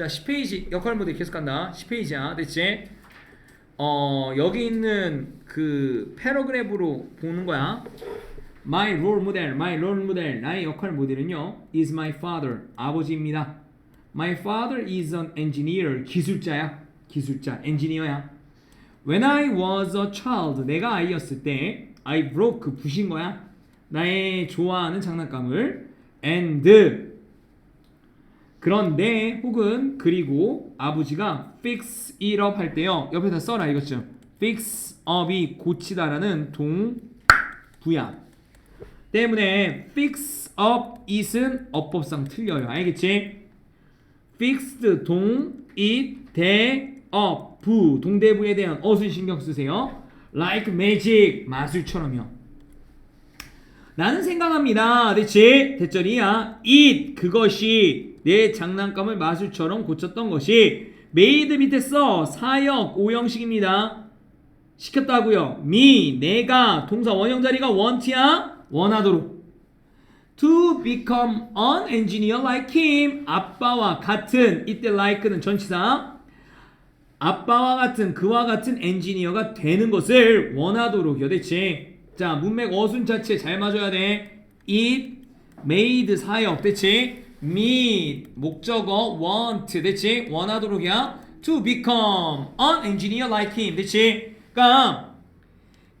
자 10페이지 역할 모델 계속 간다. 10페이지야. 됐지? 어 여기 있는 그 패러그래프로 보는 거야. My role model, my role model, 나의 역할 모델은요 is my father, 아버지입니다. My father is an engineer, 기술자야. 기술자, 엔지니어야. When I was a child, 내가 아이였을 때 I broke, 부신 거야. 나의 좋아하는 장난감을 and 그런데 혹은 그리고 아버지가 fix it up 할 때요. 옆에다 써라 이거죠 fix up이 고치다라는 동부야. 때문에 fix up it은 어법상 틀려요. 알겠지? fixed 동 it 대 up. 부 동대부에 대한 어순 신경 쓰세요. like magic 마술처럼요. 나는 생각합니다. 대체 대절이야. it 그것이 내 장난감을 마술처럼 고쳤던 것이 made 밑에 써 사역 오형식입니다. 시켰다고요. me 내가 동사 원형 자리가 want야 원하도록. To become an engineer like him 아빠와 같은 이때 like는 전치사 아빠와 같은 그와 같은 엔지니어가 되는 것을 원하도록이요. 대체 자 문맥 어순 자체 잘 맞아야 돼. it made 사역 대체 me 목적어 want 대체 원하도록이야. to become an engineer like him 대체 그러니까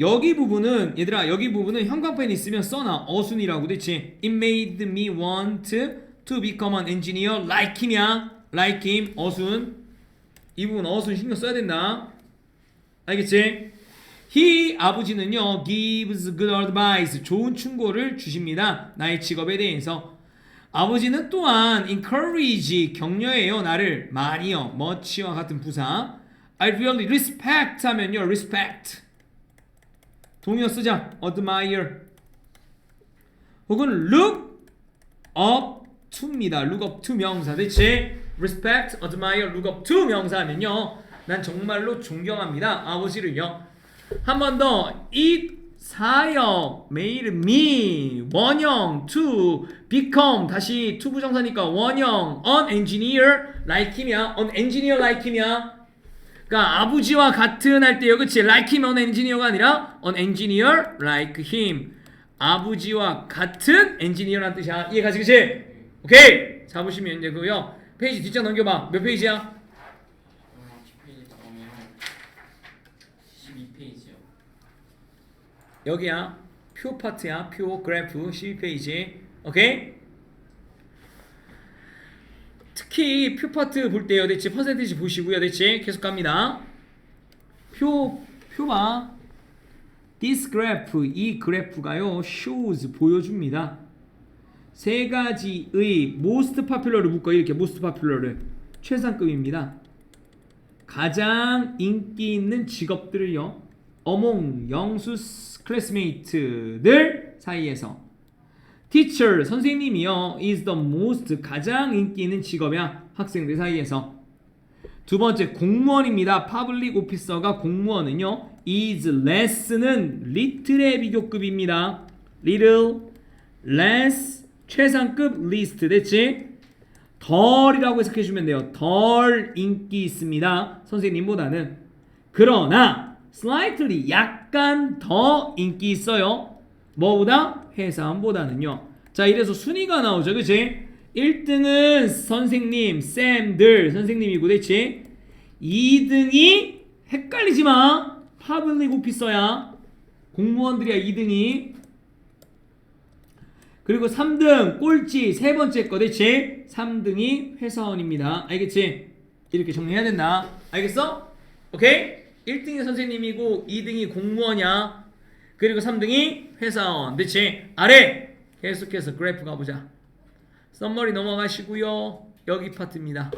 여기 부분은 얘들아 여기 부분은 형광펜 있으면 써놔 어순이라고 대체 it made me want to become an engineer like him이야 like him 어순 이 부분 어순 신경 써야 된다 알겠지? He 아버지는요 gives good advice 좋은 충고를 주십니다. 나의 직업에 대해서 아버지는 또한 encourage 격려해요 나를 많이요 much와 같은 부사 I really respect 하면요 respect 동의어 쓰자 admire 혹은 look up to입니다 look up to 명사 대체 respect admire look up to 명사 하면요 난 정말로 존경합니다 아버지를요 한 번 더 it 사역 made me 원형 to become 다시 to 부정사니까 원형 an engineer like him이야 an engineer like him이야 그러니까 아버지와 같은 할 때요 그치 like him an engineer가 아니라 an engineer like him 아버지와 같은 엔지니어라는 뜻이야 이해 가지 그치 오케이 잡으시면 그요 페이지 뒷장 넘겨봐 몇 페이지야 어, 10페이지 보면 12페이지요. 여기야 표 파트야 표 그래프 12페이지. 오케이? 특히 표 파트 볼 때요 대체 퍼센티지 보시고요 대체 계속 갑니다. 표 표봐 this graph 이 그래프가요 shows 보여줍니다. 세 가지의 most popular를 묶어 이렇게 most popular를 최상급입니다. 가장 인기 있는 직업들을요 among 영수 클래스메이트들 사이에서 teacher 선생님이요 is the most 가장 인기 있는 직업이야 학생들 사이에서. 두 번째 공무원입니다. Public officer가 공무원은요 is less는 little의 비교급입니다. little less 최상급 least 됐지 덜이라고 해석해주면 돼요. 덜 인기 있습니다 선생님보다는. 그러나 slightly 약간 더 인기 있어요. 뭐보다? 회사원보다는요. 자 이래서 순위가 나오죠. 그치? 1등은 선생님 쌤들. 선생님이고 그치? 2등이 헷갈리지 마. 파블릭 오피서야? 공무원들이야 2등이. 그리고 3등 꼴찌 세 번째 거 대체 3등이 회사원입니다. 알겠지? 이렇게 정리해야 된다. 알겠어? 오케이? 1등이 선생님이고 2등이 공무원이야. 그리고 3등이 회사원. 대체 아래 계속해서 그래프 가보자. 썸머리 넘어가시고요. 여기 파트입니다.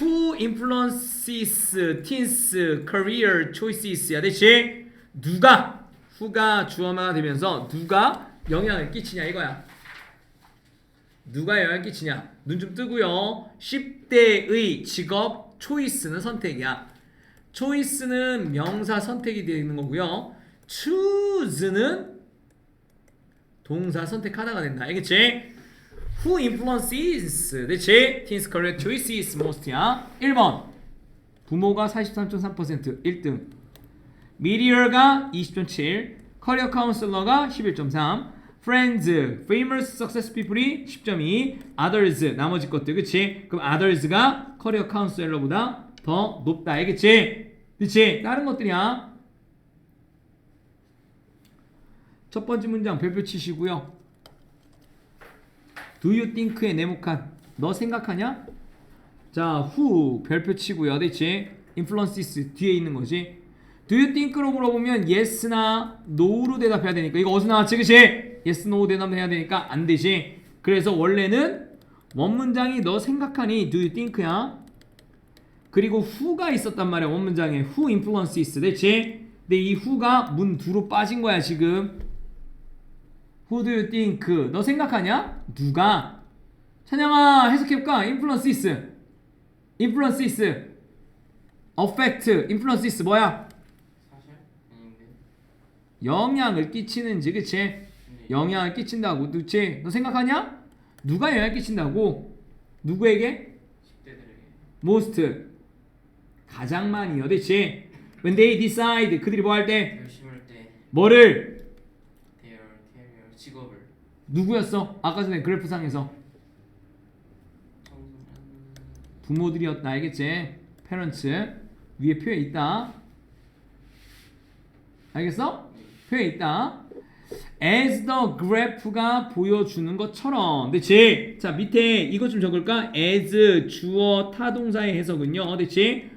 Who influences teens career choices야 대체 누가 who가 주어가 되면서 누가 영향을 끼치냐 이거야. 누가 영향을 끼치냐? 눈 좀 뜨고요. 10대의 직업 초이스는 선택이야. 초이스는 명사 선택이 되는 거고요. choose는 동사 선택 하나가 된다. 알겠지? Who influences? 그렇지? Teens correct choice is most야. 1번. 부모가 43.3% 1등. 미디어가 20.7. 커리어 카운슬러가 11.3. Friends, famous success people이 10.2. Others, 나머지 것들, 그치? 그럼 others가 커리어 카운슬러보다 더 높다, 알겠지? 그치? 다른 것들이야. 첫 번째 문장 별표 치시고요. Do you think의 네모칸 너 생각하냐? 자, who 별표 치고요. 됐지? influences 뒤에 있는 거지. Do you think로 물어보면 yes나 no로 대답해야 되니까 이거 어디서 나왔지? 그치? yes, no 대답해야 되니까 안 되지. 그래서 원래는 원문장이 너 생각하니 do you think야. 그리고 who가 있었단 말이야. 원문장에 who influences 됐지? 근데 이 who가 문 두로 빠진 거야, 지금. Who do you think? 너 생각하냐? 누가? 찬양아 해석해볼까? influences influences affect influences 뭐야? 영향을 끼치는지 그치? 근데 영향을 끼친다고 그치? 너 생각하냐? 누가 영향을 끼친다고? 누구에게? 10대들에게 most 가장 많이요 그치? When they decide 그들이 뭐 할 때? 열심히 할때 뭐를? 대열 대열 직업을 누구였어? 아까 전에 그래프상에서 부모들이었다 알겠지? parents 위에 표에 있다 알겠어? 표에 있다 as the graph가 보여주는 것처럼. 그치? 자 밑에 이것 좀 적을까? as 주어 타동사의 해석은요. 그치?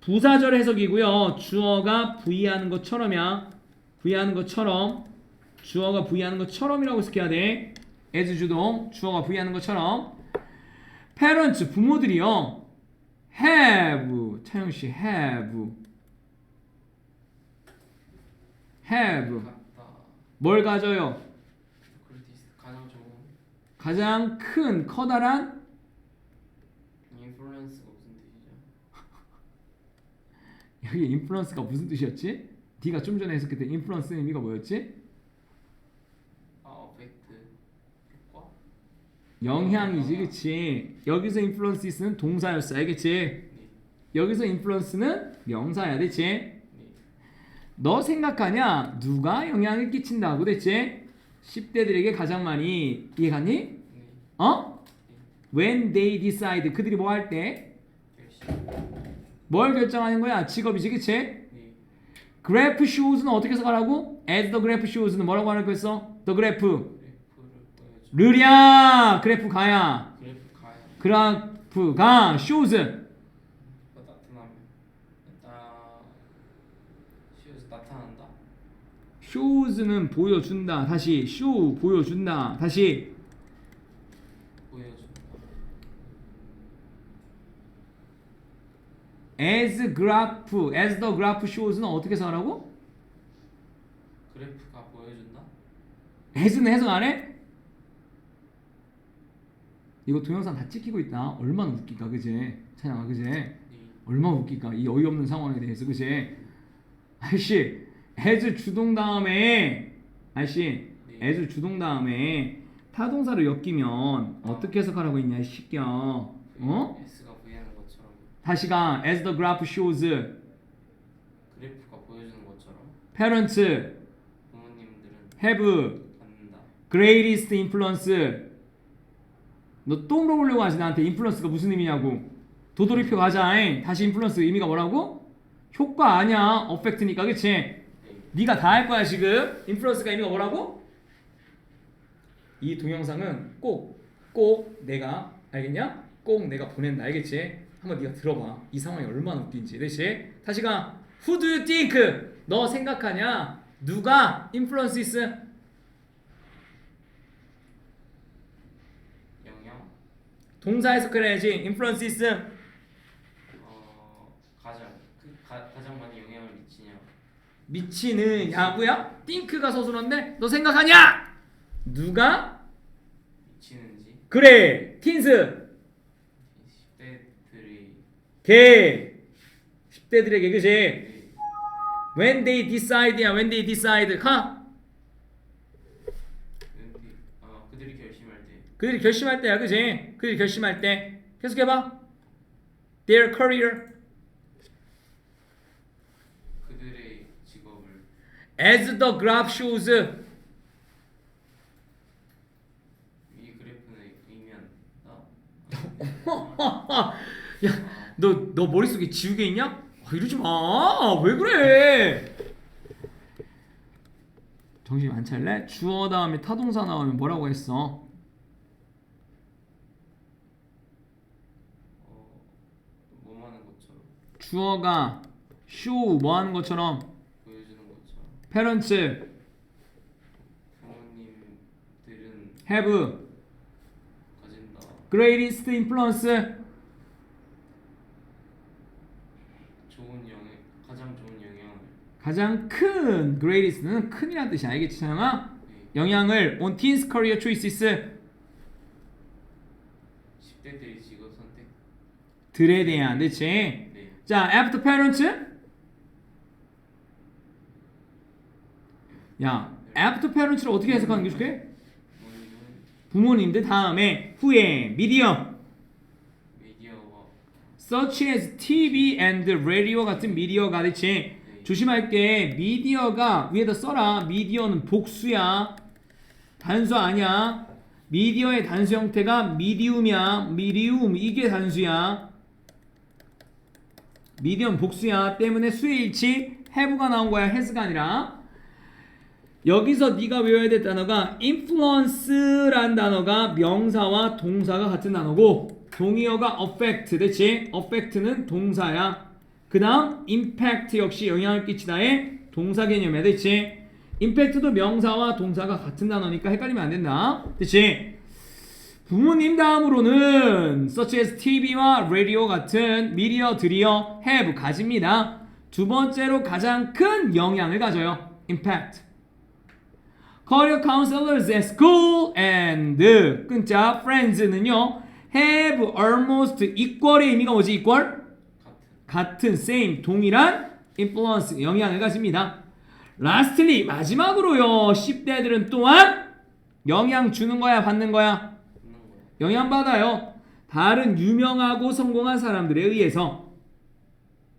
부사절 해석이고요. 주어가 부의하는 것처럼이야. 부의하는 것처럼. 주어가 부의하는 것처럼이라고 해석해야 돼. As 주동 주어가 부의하는 것처럼. Parents 부모들이요. Have 차영 씨 have. Have 뭘 가져요? 가장 좋은 가장 큰 커다란 인플루언스가 무슨 뜻이죠? 여기 인플루언스가 무슨 뜻이었지? 네가 좀 전에 해석했던 인플루언스의 의미가 뭐였지? 아 어펙트 효과 영향이지 그치 여기서 인플루언스는 동사였어 알겠지? 네. 여기서 인플루언스는 명사야 됐지? 네. 너 생각하냐? 누가 영향을 끼친다고 됐지? 10대들에게 가장 많이 이해갔니? 네. 어? When they decide 그들이 뭐 할 때? 뭘 결정하는 거야? 직업이지 그치? 네. graph shows는 어떻게 해석하라고? as the graph shows는 뭐라고 하는 거였어? the graph 르랴 그래프 그래프 가야 그래프가 shows 뭐 나타나면 나 시우스 나타난다 shows는 보여준다. 다시 show 보여준다. 다시. 보여준다 as graph as the graph shows는 어떻게 해석하라고? 그래프가 보여준다? As는 해석 안 해? 이거 동영상 다 찍히고 있다. 얼마나 웃기까 그제? 찬양아 그제? 네. 얼마나 웃기까? 이 어이없는 상황에 대해서 그치 아저씨 as 주동 다음에 아저씨 네. as 주동 다음에 타동사를 엮이면 어떻게 해석하라고 했냐 이 새끼야 어? S가 보이는 것처럼 다시가 as the graph shows 그래프가 보여주는 것처럼 parents 부모님들은 have 받는다 greatest influence 너 또 물어보려고 하지 나한테 인플루언스가 무슨 의미냐고 도돌이표 가자 잉. 다시 인플루언스 의미가 뭐라고? 효과 아니야 어펙트니까 그치? 네. 네가 다 할 거야 지금 인플루언스가 의미가 뭐라고? 이 동영상은 꼭 꼭 내가 알겠냐? 꼭 내가 보낸다 알겠지? 한번 네가 들어봐 이 상황이 얼마나 웃긴지 그렇지? 다시가 Who do you think? 너 생각하냐? 누가 인플루언스 있어? 동사 해석해야지 인플루언스 있어 어 가장 그 가, 가장 많이 미치는 야구야? 띵크가 서술한데 너 생각하냐? 누가? 미치는지 그래 틴스 10대들이 걔 10대들에게 그지? 네. When they decide야 when they decide 가? 어, 그들이 결심할 때 그들이 결심할 때야, 그지? 그들이 결심할 때 계속해봐. Their career 그들의 직업을 as the graph shows. 이 그래프는 의미한다. 야, 너 너 머릿속에 지우개 있냐? 아, 이러지 마. 왜 그래? 정신 안 차릴래? 주어 다음에 타동사 나오면 뭐라고 했어? 어, 뭐 하는 것처럼 주어가 show 뭐 하는 것처럼 parents 부모님들은 have 가진다. greatest influence 좋은 영향, 가장 좋은 영향을 가장 큰 greatest는 큰이란 뜻이 알겠지 찬영아? 네, 영향을 on teens career choices 10대들이 직업 선택. 들에 대한 그치? 네, 자 after parents 야 after parents를 어떻게 해석하는 게 좋게? 부모님들 다음에 후에 미디어 such as TV and radio 같은 미디어가 그치? 네, 조심할 게. 미디어가 위에다 써라. 미디어는 복수야. 단수 아니야. 미디어의 단수 형태가 미디움이야. 미디움 이게 단수야. 미디엄 복수야. 때문에 수의 일치 have가 나온 거야. has가 아니라 여기서 네가 외워야 될 단어가 influence란 단어가 명사와 동사가 같은 단어고 동의어가 affect 그치? affect는 동사야 그 다음 impact 역시 영향을 끼치다의 동사 개념이야 그치? impact도 명사와 동사가 같은 단어니까 헷갈리면 안 된다 그치? 부모님 다음으로는 such as TV와 radio 같은 미디어들이요 have 가집니다. 두 번째로 가장 큰 영향을 가져요. impact. Career counselors at school and 끈자 friends는요 have almost equal의 의미가 뭐지 equal? 같은 same 동일한 influence 영향을 가집니다. lastly 마지막으로요 10대들은 또한 영향 주는 거야 받는 거야? 붙는 거야. 영향 받아요. 다른 유명하고 성공한 사람들에 의해서.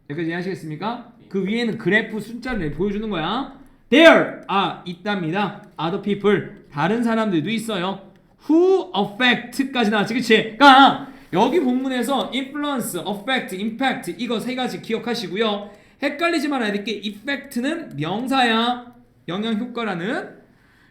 여기까지 이해하시겠습니까? 그 위에는 그래프 숫자를 보여주는 거야. There 아 있답니다. Other people 다른 사람들도 있어요. Who affect까지 나왔지, 그치? 그러니까 여기 본문에서 influence, affect, impact 이거 세 가지 기억하시고요. 헷갈리지 말아야 될 게 effect는 명사야. 영향 효과라는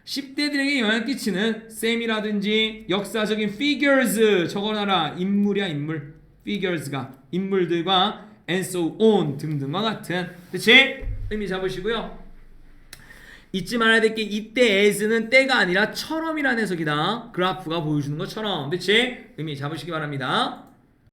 10대들에게 영향 끼치는 셈이라든지 역사적인 figures 적어놔라 인물이야 인물 figures가 인물들과 and so on 등등과 같은 그치? 의미 잡으시고요 잊지 말아야 될 게 이때 as는 때가 아니라 처럼이라는 해석이다. 그래프가 보여주는 것처럼. 그치? 의미 잡으시기 바랍니다